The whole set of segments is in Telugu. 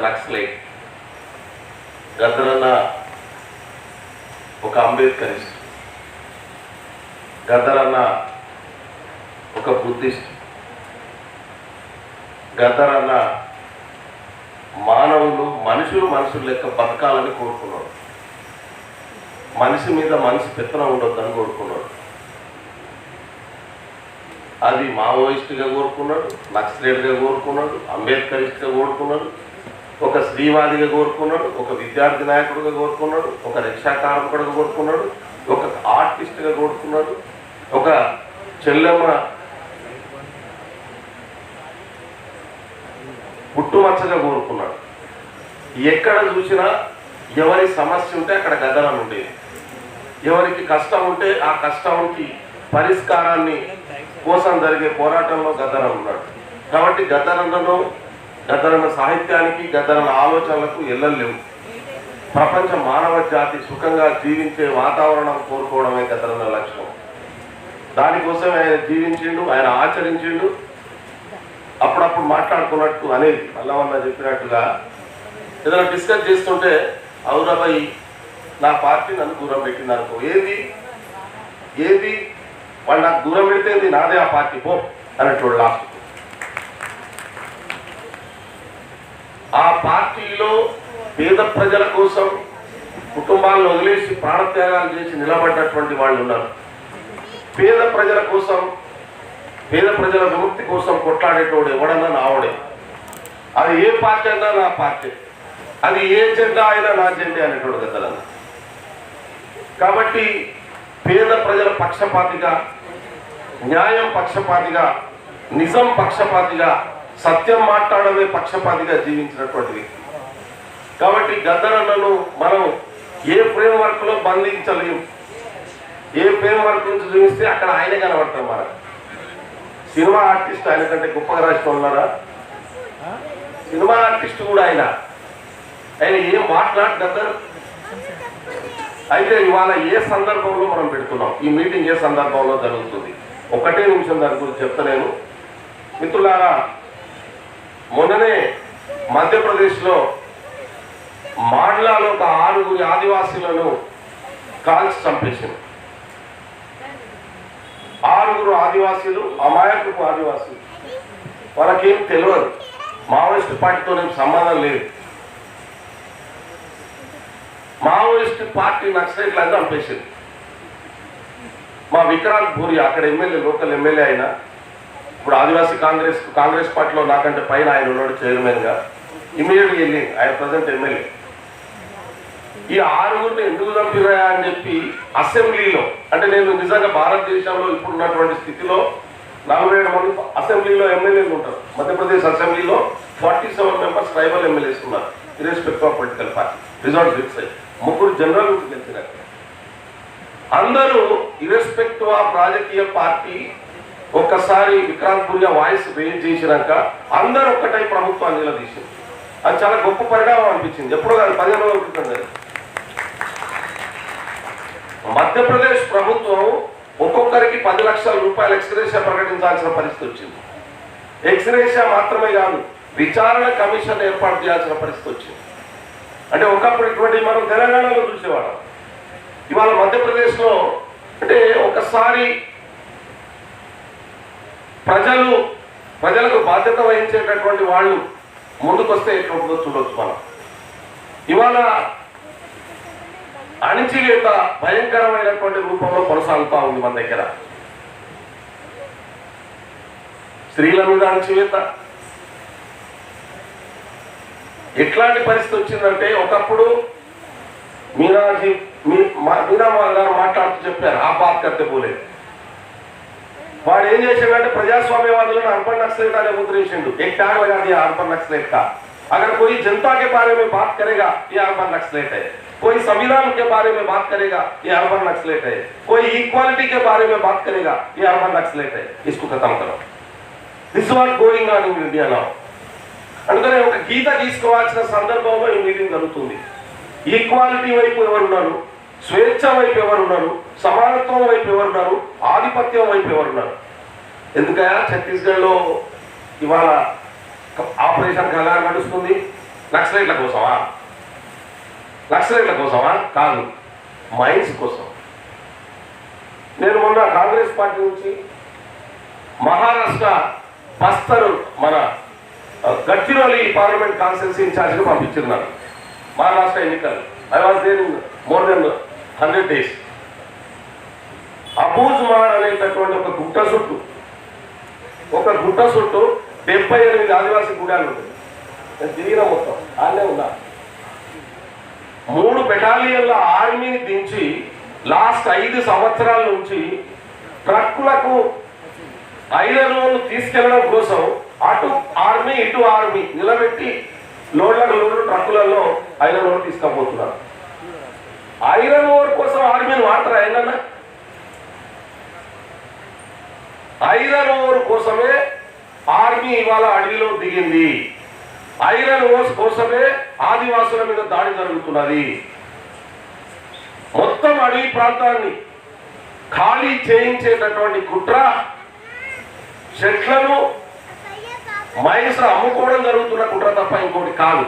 నక్సలైట్. గద్దరన్న ఒక అంబేద్కరిస్ట్. గద్దరన్న ఒక బుద్ధిస్ట్. గద్దరన్న మానవులు మనుషులు మనుషులు లెక్క బతకాలని కోరుకున్నాడు. మనిషి మీద మనిషి పెత్తనం ఉండొద్దని కోరుకున్నాడు. అది మావోయిస్ట్గా కోరుకున్నాడు నక్సలేట్గా కోరుకున్నాడు అంబేద్కరిస్ట్గా కోరుకున్నాడు ఒక స్త్రీవాదిగా కోరుకున్నాడు ఒక విద్యార్థి నాయకుడిగా కోరుకున్నాడు ఒక రిక్షా కోరుకున్నాడు ఒక ఆర్టిస్ట్గా కోరుకున్నాడు ఒక చెల్లెమ్మ పుట్టుమచ్చగా కోరుకున్నాడు. ఎక్కడ చూసినా ఎవరి సమస్య ఉంటే అక్కడ గదనం ఉండేది. ఎవరికి కష్టం ఉంటే ఆ కష్టానికి పరిష్కారాన్ని కోసం జరిగే పోరాటంలో గదనం ఉన్నాడు. కాబట్టి గదనంలో గద్దరన్న సాహిత్యానికి గద్దరన్న ఆలోచనలకు ఎల్లలేవు. ప్రపంచ మానవ జాతి సుఖంగా జీవించే వాతావరణం కోరుకోవడమే గద్దరన్న లక్ష్యం. దానికోసం ఆయన జీవించిండు ఆయన ఆచరించిండు. అప్పుడప్పుడు మాట్లాడుకున్నట్టు అనేది మల్లవన్న చెప్పినట్టుగా ఏదైనా డిస్కస్ చేస్తుంటే ఔరబాయి నా పార్టీ నన్ను దూరం పెట్టింది అనుకో ఏది? ఏది? వాళ్ళు నాకు దూరం పెడితే నాదే ఆ పార్టీ. పో అన్నట్టు లాస్ట్ ఆ పార్టీలో పేద ప్రజల కోసం కుటుంబాలను వదిలేసి ప్రాణత్యాగాలు చేసి నిలబడ్డటువంటి వాళ్ళు ఉన్నారు. పేద ప్రజల కోసం పేద ప్రజల విముక్తి కోసం కొట్లాడేటోడు ఎవడన్నా నావడే అది ఏ పార్టీ అయినా నా పార్టీ. అది ఏ జెండా అయినా నా జెండా అనేటోడు గద్దలన్న. కాబట్టి పేద ప్రజల పక్షపాతిగా న్యాయం పక్షపాతిగా నిజం పక్షపాతిగా సత్యం మాట్లాడమే పక్షపాతిగా జీవించినటువంటి వ్యక్తి. కాబట్టి గద్దరన్నను మనం ఏ ఫ్రేమ్ వర్క్లో బంధించలేము. ఏ ఫ్రేమ్ వర్క్ నుంచి చూపిస్తే అక్కడ ఆయనే కనబడతాం మనకు సినిమా ఆర్టిస్ట్ ఆయన కంటే గొప్పగా రాసిన ఉన్నారా? సినిమా ఆర్టిస్ట్ కూడా ఆయన. ఆయన ఏం మాట్లాడు గద్దర్? అయితే ఇవాళ ఏ సందర్భంలో మనం పెడుతున్నాం? ఈ మీటింగ్ ఏ సందర్భంలో జరుగుతుంది? ఒకటే నిమిషం దాని గురించి చెప్తలేను. మిత్రులారా మొన్ననే మధ్యప్రదేశ్లో మాండ్లాలో ఒక ఆరుగురి ఆదివాసీలను కాల్చి చంపేసింది ఆరుగురు ఆదివాసీలు అమాయకపు ఆదివాసీలు. వాళ్ళకేం తెలియదు మావోయిస్ట్ పార్టీతో సంబంధం లేదు. మావోయిస్ట్ పార్టీ నక్సలైట్లు అంతా చంపేసింది. మా విక్రాంత్ భూరి అక్కడ ఎమ్మెల్యే లోకల్ ఎమ్మెల్యే అయినా ఇప్పుడు ఆదివాసీ కాంగ్రెస్ కాంగ్రెస్ పార్టీలో నాకంటే పైన ఆయన ఉన్నాడు చైర్మన్గా. ఇమీడియట్గా వెళ్ళి ఆయన ప్రజెంట్ ఎమ్మెల్యే. ఈ ఆరుగురిని ఎందుకు చంపిరా అని చెప్పి అసెంబ్లీలో అంటే నేను నిజంగా భారతదేశంలో ఇప్పుడు ఉన్నటువంటి స్థితిలో నలభై ఏడు మంది అసెంబ్లీలో ఎమ్మెల్యేలు ఉంటారు. మధ్యప్రదేశ్ అసెంబ్లీలో forty seven members tribal MLAs ఉన్నారు irrespective of political party result fix అయ్యి ముగ్గురు జనరల్ గెలిచినారు అందరూ ఇరెస్పెక్ట్ ఆఫ్ రాజకీయ పార్టీ ఒక్కసారి విక్రాంత్ పురియా వాయిస్ రేజ్ చేసినాక అందరూ ఒక్కటై ప్రభుత్వాన్ని నిలదీసింది. అది చాలా గొప్ప పరిణామం అనిపించింది. ఎప్పుడు కాదు పదిహేను రోజుల క్రితం మధ్యప్రదేశ్ ప్రభుత్వం ఒక్కొక్కరికి పది లక్షల రూపాయల ఎక్స్గ్రేషియా ప్రకటించాల్సిన పరిస్థితి వచ్చింది. ఎక్స్గ్రేషియా మాత్రమే కాదు విచారణ కమిషన్ ఏర్పాటు చేయాల్సిన పరిస్థితి వచ్చింది. అంటే ఒకప్పుడు ఇటువంటి మనం తెలంగాణలో చూసేవాళ్ళం. ఇవాళ మధ్యప్రదేశ్లో అంటే ఒకసారి ప్రజలు ప్రజలకు బాధ్యత వహించేటటువంటి వాళ్ళు ముందుకొస్తే ఎట్లుంటుందో చూడొచ్చు మనం. ఇవాళ అణిచివేత భయంకరమైనటువంటి రూపంలో కొనసాగుతా ఉంది మన దగ్గర. స్త్రీల మీద అణచివేత. ఎట్లాంటి పరిస్థితి వచ్చిందంటే ఒకప్పుడు మీనాజీ మీ మా- మీనా గారు మాట్లాడుతూ చెప్పారు ఆ బాధ కడితే వాడు ఏం చేశాడంటే ప్రజాస్వామ్యవాదులను अर्बन नक्सलेट अने मुद्रेशेंडू एक टैग लगा दिया अर्बन नक्सलेट का अगर कोई जनता के बारे में बात करेगा ये अर्बन नक्सलेट है कोई संविधान के बारे में बात करेगा ये अर्बन नक्सलेट है कोई इक्वालिटी के बारे में बात करेगा ये अर्बन नक्सलेट है इसको खत्म करो this what going on in India now అందుకనే ఒక గీత గీసుకోవాల్సిన సందర్భంలో ఈ మీటింగ్ జరుగుతుంది ఈక్వాలిటీ వైపు ఎవరున్నారు స్వేచ్ఛ వైపు ఎవరున్నారు? సమానత్వం వైపు ఎవరున్నారు? ఆధిపత్యం వైపు ఎవరున్నారు? ఎందుకయా ఛత్తీస్గఢ్లో ఇవాళ ఆపరేషన్ కగారు నడుస్తుంది. నక్సలైట్ల కోసమా? నక్సలైట్ల కోసమా? కాదు. మైన్స్ కోసం. నేను మొన్న కాంగ్రెస్ పార్టీ నుంచి మహారాష్ట్ర బస్తర్ మన ఆ, గడ్చిరోలి పార్లమెంట్ కాన్స్టిట్యూన్సీ ఇన్ఛార్జ్గా పంపించున్నారు మహారాష్ట్ర ఎన్నికలు. I was there more than hundred days. Abujhmarh అనేటటువంటి ఒక గుట్ట చుట్టూ ఒక గుట్ట చుట్టూ డెబ్బై ఎనిమిది ఆదివాసీ గుడాలు ఉంటుంది నేను తిరిగిన మొత్తం ఆనే ఉన్నా. మూడు బెటాలియన్ల ఆర్మీని దించి లాస్ట్ ఐదు సంవత్సరాల నుంచి ట్రక్కులకు ఐరన్లను తీసుకెళ్ళడం కోసం అటు ఆర్మీ ఇటు ఆర్మీ నిలబెట్టి లోడ్లకు లోడ్లు ట్రక్కులలో ఐరన్ తీసుకుపోతున్నారు. ఐరన్ ఓర్ కోసం ఆర్మీని వాడతారా ఏంటన్నా ఐరన్ ఓర్ కోసమే ఆర్మీ ఇవాళ అడవిలో దిగింది. ఐరన్ ఓర్స్ కోసమే ఆదివాసుల మీద దాడి జరుగుతున్నది. మొత్తం అడవి ప్రాంతాన్ని ఖాళీ చేయించేటటువంటి కుట్ర చెట్లను మైన్స్ అమ్ముకోవడం జరుగుతున్న కుట్ర తప్ప ఇంకోటి కాదు.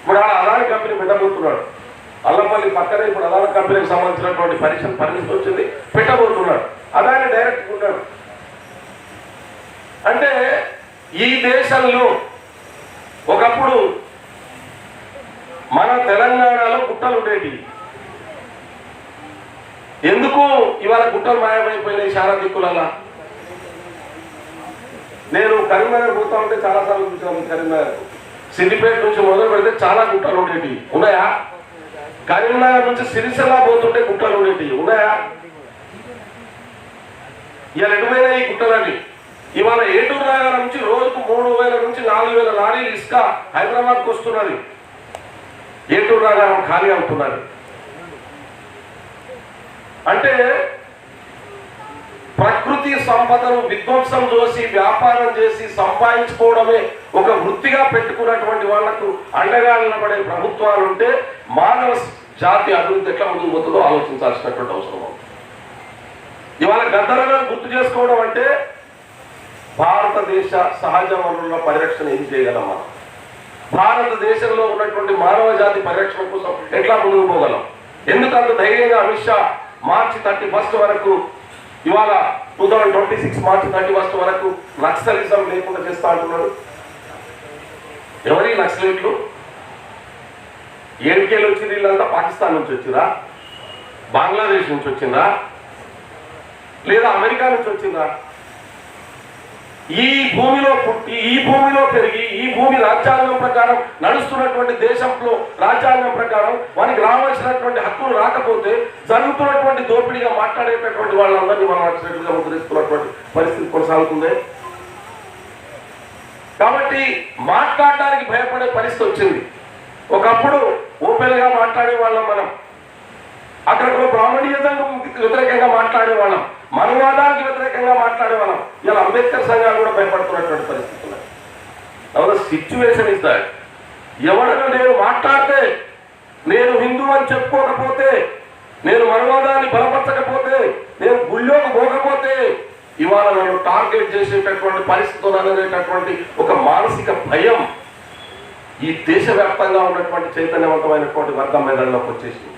ఇప్పుడు ఆడ అదాని కంపెనీ పెట్టబోతున్నాడు అల్లపల్లి పక్కనే ఇప్పుడు అదాని కంపెనీకి సంబంధించినటువంటి పరీక్ష పరిస్థితి వచ్చింది పెట్టబోతున్నాడు. అదాని డైరెక్ట్ ఉన్నాడు అంటే ఈ దేశంలో ఒకప్పుడు మన తెలంగాణలో గుట్టలు ఉండేవి. ఎందుకు ఇవాళ గుట్టలు మాయమైపోయినాయి చాలా దిక్కులలా నేను కరీంనగర్ పోతా ఉంటే చాలా సార్లు కరీంనగర్. సిద్దిపేట నుంచి మొదలు పెడితే చాలా గుట్టలు ఉండేవి. ఉన్నాయా? కరీంనగర్ నుంచి సిరిసిల్ల పోతుంటే గుట్టలు ఉండేవి ఉన్నాయా? ఇవాళ ఎటువైనా ఈ గుట్టలన్నీ. ఇవాళ ఏటూరు నగరం నుంచి రోజుకు మూడు వేల నుంచి నాలుగు వేల లారీలు ఇసుక హైదరాబాద్కు వస్తున్నది. ఏటూరు నగరం ఖాళీ అవుతున్నది. అంటే ప్రకృతి సంపదను విధ్వంసం చేసి వ్యాపారం చేసి సంపాదించుకోవడమే ఒక వృత్తిగా పెట్టుకున్నటువంటి వాళ్ళకు అండగా నిలబడే ప్రభుత్వాలు ఉంటే మానవ జాతి అభివృద్ధి ఎట్లా ముందుకు పోతుందో ఆలోచించాల్సినటువంటి అవసరం ఇవాళ గద్దరగా గుర్తు చేసుకోవడం అంటే భారతదేశ సహజ వనరుల పరిరక్షణ ఏం చేయగలం మనం? భారతదేశంలో ఉన్నటువంటి మానవ జాతి పరిరక్షణ కోసం ఎట్లా ముందుకు పోగలం? ఎందుకంత ధైర్యంగా Amit Shah March thirty first వరకు ఇవాళ two thousand twenty six March thirty first వరకు నక్సలిజం లేకుండా చేస్తా అంటున్నాడు? ఎవరి నక్సలైట్లు? ఏడికేలు వచ్చింది వీళ్ళంతా పాకిస్తాన్ నుంచి వచ్చిందా? బంగ్లాదేశ్ నుంచి వచ్చిందా? లేదా అమెరికా నుంచి వచ్చిందా? ఈ భూమిలో పుట్టి ఈ భూమిలో పెరిగి ఈ భూమి రాజ్యాంగం ప్రకారం నడుస్తున్నటువంటి దేశంలో రాజ్యాంగం ప్రకారం వారికి రావాల్సినటువంటి హక్కులు రాకపోతే జరుగుతున్నటువంటి దోపిడీగా మాట్లాడేటటువంటి వాళ్ళందరినీ మనం నచ్చినట్లుగా ముద్రిస్తున్నటువంటి పరిస్థితి కొనసాగుతుంది? కాబట్టి మాట్లాడడానికి భయపడే పరిస్థితి వచ్చింది. ఒకప్పుడు ఓపెన్గా మాట్లాడే వాళ్ళం మనం. అక్కడ బ్రాహ్మణీయతకు వ్యతిరేకంగా మాట్లాడే వాళ్ళం. మనవాదానికి వ్యతిరేకంగా మాట్లాడే వాళ్ళం. ఇలా అంబేద్కర్ సంఘాలు కూడా భయపడుతున్నటువంటి పరిస్థితులు. ఉన్నాయి సిచ్యువేషన్ ఇస్ దట్ ఎవడను నేను మాట్లాడితే నేను హిందూ అని చెప్పుకోకపోతే నేను మనవాదాన్ని బలపరచకపోతే నేను గుళ్ళోకి పోకపోతే ఇవాళ నన్ను టార్గెట్ చేసేటటువంటి పరిస్థితులు అనేటటువంటి ఒక మానసిక భయం ఈ దేశవ్యాప్తంగా ఉన్నటువంటి చైతన్యవంతమైనటువంటి వర్గం మెదడులోకి వచ్చేసింది.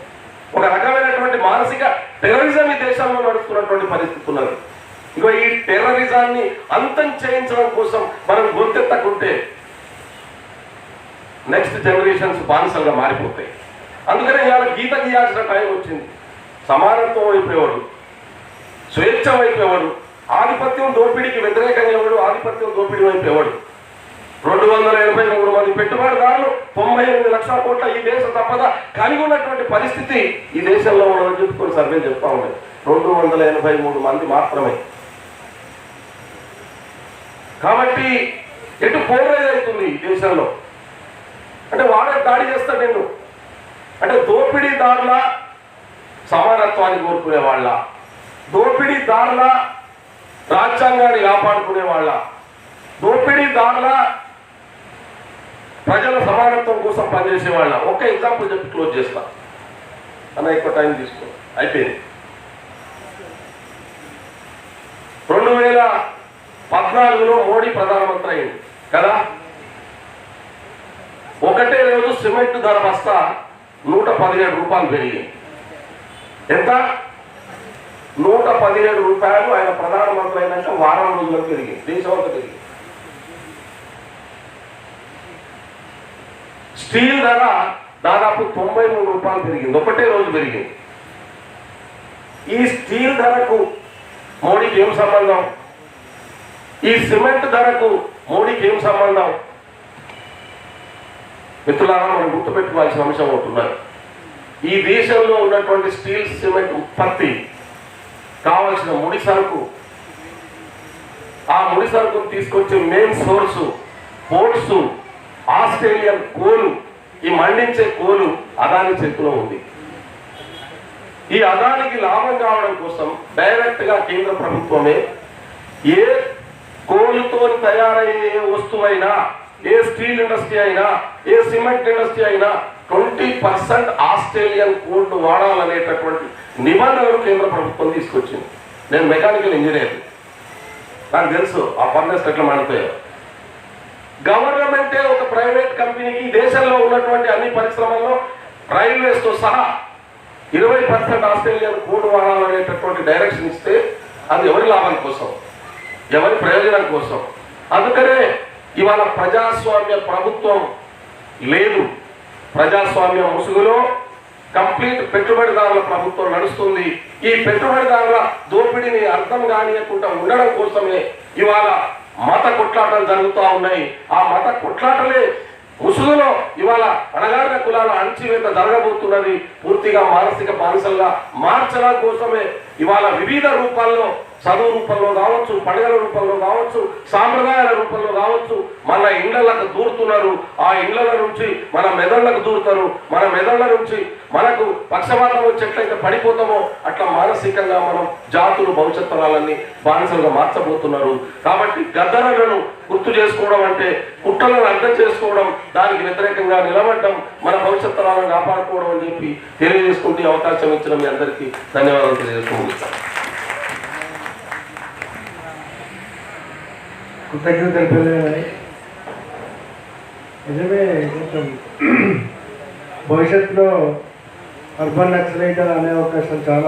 ఒక రకమైనటువంటి మానసిక టెర్రరిజం ఈ దేశంలో నడుస్తున్నటువంటి పరిస్థితి ఉన్నది. ఇంకో ఈ టెర్రరిజాన్ని అంతం చేయించడం కోసం మనం గుర్తెత్తకుంటే నెక్స్ట్ జనరేషన్స్ బానిసలుగా మారిపోతాయి. అందుకనే ఇవాళ గీత గీయాల్సిన టైం వచ్చింది. సమానత్వం అయిపోయేవాడు స్వేచ్ఛ వైపోయేవాడు ఆధిపత్యం దోపిడీకి వ్యతిరేకంగా ఎవడు? ఆధిపత్యం దోపిడీ వైపోయేవాడు రెండు వందల ఎనభై మూడు మంది పెట్టుబడిదారులు తొంభై ఎనిమిది లక్షల కోట్ల ఈ దేశ సంపద కలిగి ఉన్నటువంటి పరిస్థితి ఈ దేశంలో ఉండదని చెప్పుకొని సర్వే చెప్తా ఉన్నాయి. రెండు వందల ఎనభై మూడు మంది మాత్రమే. కాబట్టి ఎటు పోరేదవుతుంది ఈ దేశంలో? అంటే వాడే దాడి చేస్తాడు నేను అంటే దోపిడీదారుల సమానత్వాన్ని కోరుకునే వాళ్ళ. దోపిడీదారుల రాజ్యాంగాన్ని కాపాడుకునే వాళ్ళ. దోపిడీదారుల ప్రజల సమానత్వం కోసం పనిచేసే వాళ్ళ. ఒక ఎగ్జాంపుల్ చెప్పి క్లోజ్ చేస్తా. అన్న ఎక్కువ టైం తీసుకో. అయిపోయింది. రెండు వేల పద్నాలుగులో మోడీ ప్రధానమంత్రి అయింది కదా? ఒకటే రోజు సిమెంట్ ధర బస్తా నూట పదిహేడు రూపాయలు పెరిగింది. ఎంత? నూట పదిహేడు రూపాయలు ఆయన ప్రధానమంత్రి అయినాక వారం రోజులకు పెరిగింది దేశం పెరిగింది స్టీల్ ధర దాదాపు తొంభై మూడు రూపాయలు పెరిగింది. ఒకటే రోజు పెరిగింది. ఈ స్టీల్ ధరకు మోడీకి ఏం సంబంధం? ఈ సిమెంట్ ధరకు మోడీకి ఏం సంబంధం? మిత్రులారా మనం గుర్తుపెట్టుకోవాల్సిన అంశం ఉంటున్నారు ఈ దేశంలో ఉన్నటువంటి స్టీల్ సిమెంట్ ఉత్పత్తి కావలసిన ముడి సరుకు. ఆ ముడి సరుకును తీసుకొచ్చే మెయిన్ సోర్సు పోర్ట్స్ ఆస్ట్రేలియన్ కోలు ఈ మండించే కోలు అదాని చేతిలో ఉంది. ఈ అదానికి లాభం కావడం కోసం డైరెక్ట్గా కేంద్ర ప్రభుత్వమే ఏ కోలుతో తయారయ్యే ఏ వస్తువైనా ఏ స్టీల్ ఇండస్ట్రీ అయినా ఏ సిమెంట్ ఇండస్ట్రీ అయినా ట్వంటీ పర్సెంట్ ఆస్ట్రేలియన్ కోల్డ్ వాడాలనేటటువంటి నిబంధనలు కేంద్ర ప్రభుత్వం తీసుకొచ్చింది. నేను మెకానికల్ ఇంజనీర్. నాకు తెలుసు ఆ ఫర్నెస్ ఎట్లా మాడిపోయారు. గవర్నమెంటే ఒక ప్రైవేట్ కంపెనీకి ఈ దేశంలో ఉన్నటువంటి అన్ని పరిశ్రమల్లో రైల్వేస్తో సహా ఇరవై పర్సెంట్ ఆస్ట్రేలియన్ కోడ్ వాడాలనేటటువంటి డైరెక్షన్ ఇస్తే అది ఎవరి లాభం కోసం? ఎవరి ప్రయోజనం కోసం? అందుకనే ఇవాళ ప్రజాస్వామ్య ప్రభుత్వం లేదు. ప్రజాస్వామ్య ముసుగులో కంప్లీట్ పెట్టుబడిదారుల ప్రభుత్వం నడుస్తుంది. ఈ పెట్టుబడిదారుల దోపిడీని అర్థం కానియకుండా ఉండడం కోసమే ఇవాళ మత కొట్లాటలు జరుగుతూ ఉన్నాయి. ఆ మత కొట్లాటలే ముసుగులో ఇవాళ అణగారిన కులాల అణచివేత జరగబోతున్నది పూర్తిగా మానసిక బానిసలుగా మార్చడం కోసమే ఇవాళ వివిధ రూపాల్లో చదువు రూపంలో కావచ్చు పండుగల రూపంలో కావచ్చు సాంప్రదాయాల రూపంలో కావచ్చు మన ఇండ్లకు దూరుతున్నారు. ఆ ఇండ్ల నుంచి మన మెదళ్ళకు దూరుతారు. మన మెదళ్ళ నుంచి మనకు పక్షపాతం వచ్చేట్లయితే పడిపోతామో అట్లా మానసికంగా మనం జాతులు భవిష్యత్ తరాలన్నీ బానిసలుగా మార్చబోతున్నారు. కాబట్టి గద్దరలను గుర్తు చేసుకోవడం అంటే కుట్రలను అర్థం చేసుకోవడం దానికి వ్యతిరేకంగా నిలబడడం మన భవిష్యత్ తరాలను కాపాడుకోవడం అని చెప్పి తెలియజేసుకుంటే అవకాశం ఇచ్చిన మీ అందరికీ ధన్యవాదాలు తెలియజేసుకుంటాను కృతజ్ఞత తెలిపేది నిజమే కొంచెం భవిష్యత్తులో అర్బన్ నక్సలైట్ అనే అవకాశం చాలా